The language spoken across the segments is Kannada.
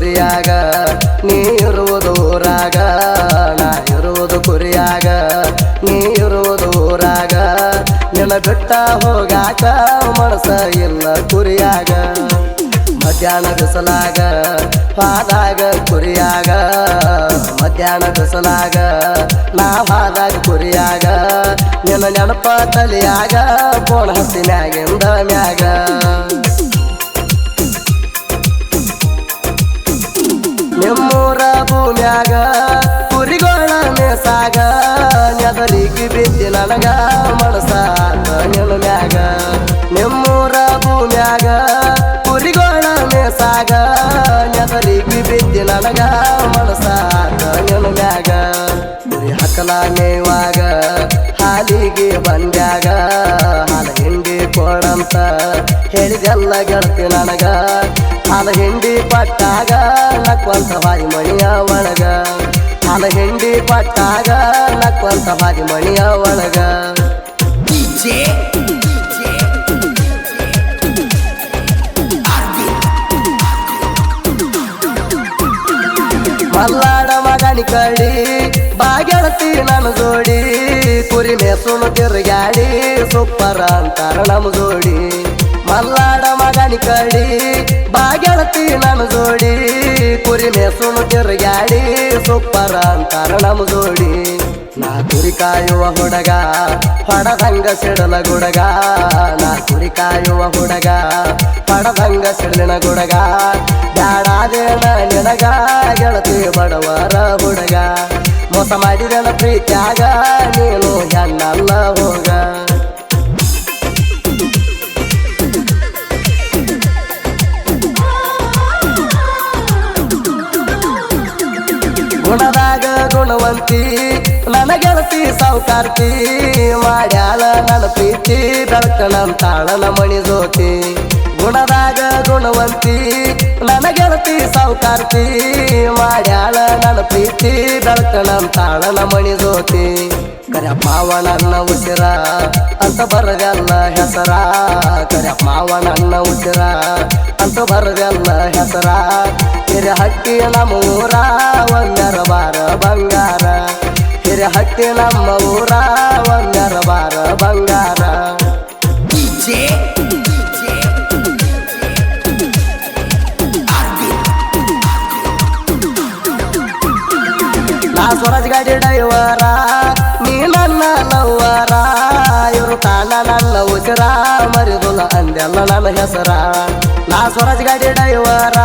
ಕುರಿಯಾಗ, ನೀ ಇರುವುದು ಊರಾಗ ನಾ ಇರುವುದು ಕುರಿಯಾಗ, ನೀ ಇರುವುದು ಊರಾಗ ನಿನ್ನ ಬಿಟ್ಟ ಹೋಗಾಕ ಮನಸ ಇಲ್ಲ ಕುರಿಯಾಗ. ಮಧ್ಯಾಹ್ನ ಬಿಸಲಾಗ, ಹಾದಾಗ ಕುರಿಯಾಗ. ಮಧ್ಯಾಹ್ನ ಬಿಸಲಾಗ, ನಾ ಹಾದಾಗ ಕುರಿಯಾಗ. ನಿನ್ನ ನೆನಪ ತಲಿಯಾಗ ಹಸಿನ್ಯಾಗಿಂದ ಮ್ಯಾಗ. ಮೇಸಾಗ ನೆದಲಿಗೆ ಬಿದ್ದಿ ನನಗ ಮನಸ ನೆಲ ಮ್ಯಾಗ. ನಿಮ್ಮೂರ ಭೂಮ್ಯಾಗ ಕುರಿಗೋಳ ಮೇಸಾಗ ನೆದಲಿಗೆ ಬಿದ್ದಿ ನನಗ ಮನಸ ನೆಲ ಮ್ಯಾಗ. ಕುರಿ ಹಕ್ಕಲ ಮೇವಾಗ, ಹಾಲಿಗೆ ಬಂದ್ಯಾಗ, ಹಾಲ ಹಿಂಡಿ ಕೊಡಂತ ಹೇಳಿದೆಲ್ಲ ಗೆಳತಿ ನನಗ. ಹಾಲ ಹಿಂಡಿ ಪಟ್ಟಾಗ, ನಕ್ವಂತ ಬಾಯಿ ಮಣಿಯ ಒಳಗ. ಹಾಲ ಹೆಂಡಿ ಪಟ್ಟಾಗ ನಕ್ವಂತ ಬಾರಿ ಮಣಿಯ ಒಳಗ. ಮಲ್ಲಾಡ ಮಗನಿ ಕಳಿ ಬಾಗೆಳತಿ ನನ್ನ ಜೋಡಿ. ಕುರಿ ಮೇಸುನು ತಿರುಗಾಡಿ ಸೂಪರ್ ಅಂತಾರ ನಮ್ಮ ಜೋಡಿ. ಮಲ್ಲಾಡ ಮಗನಿ ಕಡಿ ಬಾಗೆಳತಿ ನಮ್ಮ ಜೋಡಿ ಕುರಿ ಮೆಸುಣು ತಿರುಗಾಡಿ ಸೂಪರ ಅಂತಾರ ನಮ್ಮ ಜೋಡಿ. ನಾ ಕುರಿ ಕಾಯುವ ಹುಡುಗ, ಪಡದಂಗ ಸಿಡಲ ಗುಡಗ. ನಾ ಕುರಿ ಕಾಯುವ ಹುಡುಗ, ಪಡದಂಗ ಸಿಡಲಿನ ಗುಡಗ. ಬ್ಯಾಡಾದೇನ ನಿನಗ, ಗೆಳತಿ ಬಡವರ ಹುಡುಗ. ಮೋಸ ಮಾಡಿದನ ಪ್ರೀತ್ಯಾಗ, ನೀನು ಹೆಣ್ಣಲ್ಲ ಹೋಗ. ಗುಣದಾಗ ಗುಣವಂತಿ ನನ್ನ ಗೆಳತಿ ಸಾವುಕಾರ್ತಿ ಮಾಡ್ಯಾಳ ನನ್ನ ಪ್ರೀತಿ ಬೆಳಕನಂತಾಳ ಮಣಿ ಜೋತಿ ಗುಣದಾಗ ಗುಣವಂತಿ ನನ್ನ ಗೆಳತಿ ಸಾವುಕಾರ್ತಿ ಮಾಡ್ಯಾಳ ನನ್ನ ಪ್ರೀತಿ ಬೆಳಕನಂತಾಳ ಮಣಿ ಜೋತಿ ಕರ್ಯಪ್ಪ ಮಾವನನ್ನ ಉಸಿರ, ಅಂತ ಬರಗಲ್ಲ ಹೆಸರ. ಕರ್ಯಪ್ಪ ಮಾವನನ್ನ ಉಸಿರ ಅಂತ ಬರದೆಲ್ಲ ಹೆಸರ. ಹಿರಿಯ ಹಕ್ಕಿ ನಮ್ಮ ಊರ ಒಂದರ ಬಾರ ಬಂಗಾರ. ಹಿರಿಯ ಹಕ್ಕಿ ನಮ್ಮ ಊರ ಒಂದರ ಬಾರ ಬಂಗಾರ. ನಾ ಸ್ವರಾಜ್ ಗಾಡಿ ಡೈವರ ನೀ ನನ್ನ ಲವ್ವರ. ಇವರು ತಾನ ನನ್ನ ಉಸಿರ ಮರಿದುಲ ಅಂದೆಲ್ಲ ನನ್ನ ಹೆಸರ. ನಾ ಸ್ವರಾಜ್ ಗಾಡಿ ಡೈವರ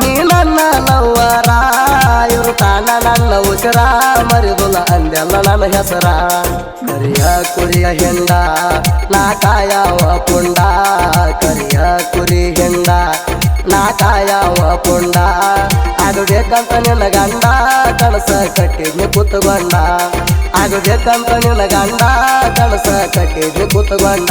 ನೀ ನನ್ನ ಲವ್ವರ. ಇವರು ತಾನ ನನ್ನ ಉಸಿರ, ಮರಿದುಲ ಅಂದೆಲ್ಲ ನನ್ನ ಹೆಸರ. ಕರಿಯ ಕುರಿಯ ಹೆಂಡ, ನಾ ಕಾಯವ ಪುಂಡ. ಕರಿಯ ಕುರಿ ಹೆಂಡ, ನಾ ಕಾಯವ ಪುಂಡ. ಬೇಕಂತ ನಿನ್ನ ಗಂಡ, ಕನಸ ಕಟ್ಟಿದ್ನಿ ಕೂತ್ಕೊಂಡ. ಬೇಕಂತ ನಿನ್ನ ಗಂಡ, ಕನಸ ಕಟ್ಟಿದ್ನಿ ಕೂತ್ಕೊಂಡ.